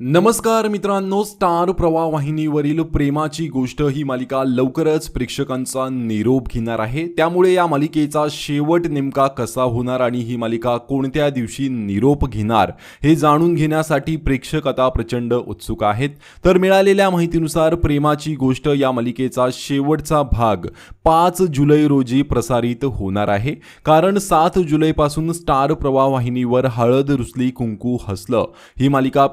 नमस्कार मित्रांनो स्टार प्रवाह वाहिनीवरील प्रेमाची गोष्ट ही मालिका लवकरच प्रेक्षकांचा निरोप घेणार आहे. त्यामुळे या मालिकेचा शेवट नेमका कसा होणार आणि ही मालिका कोणत्या दिवशी निरोप घेणार हे जाणून घेण्यासाठी प्रेक्षक आता प्रचंड उत्सुक आहेत. तर मिळालेल्या माहितीनुसार प्रेमाची गोष्ट या मालिकेचा शेवटचा भाग पाच जुलै रोजी प्रसारित होणार आहे. कारण सात जुलैपासून स्टार प्रवाह वाहिनीवर हळद रुसली कुंकू हसलं ही मालिका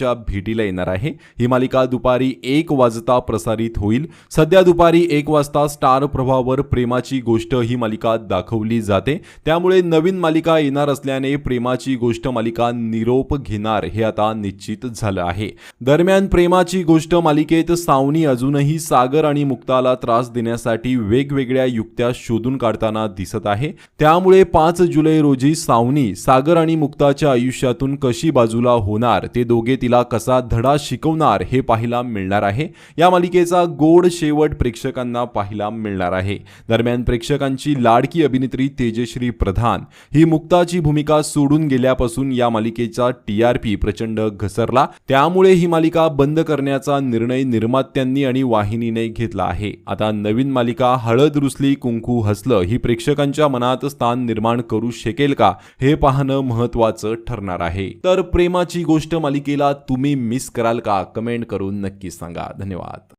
प्रेक्षकांच्या भेटीला येणार आहे. ही मालिका दुपारी एक वाजता प्रसारित होईल. सध्या दुपारी एक वाजता स्टार प्रभावर प्रेमाची गोष्ट ही मालिका दाखवली जाते. त्यामुळे नवीन मालिका येणार असल्याने प्रेमाची गोष्ट मालिका निरोप घेणार हे आता निश्चित झालं आहे. दरम्यान प्रेमाची गोष्ट मालिकेत सावनी अजूनही सागर आणि मुक्ताला त्रास देण्यासाठी वेगवेगळ्या युक्त्या शोधून काढताना दिसत आहे. त्यामुळे पाच जुलै रोजी सावनी सागर आणि मुक्ताच्या आयुष्यातून कशी बाजूला होणार ते दोघे तिला कसा धडा शिकवणार हे पाहायला मिळणार आहे. या मालिकेचा गोड शेवट प्रेक्षकांना पाहायला मिळणार आहे. दरम्यान प्रेक्षकांची लाडकी अभिनेत्री तेजश्री प्रधान ही मुक्ताची भूमिका सोडून गेल्यापासून या मालिकेचा टी आर पी प्रचंड घसरला. त्यामुळे ही मालिका बंद करण्याचा निर्णय निर्मात्यांनी आणि वाहिनीने घेतला आहे. आता नवीन मालिका हळद रुसली कुंकू हसलं ही प्रेक्षकांच्या मनात स्थान निर्माण करू शकेल का हे पाहणं महत्वाचं ठरणार आहे. तर प्रेमाची गोष्ट मालिकेला तुम्ही मिस कराल का? कमेंट करून नक्की सांगा. धन्यवाद.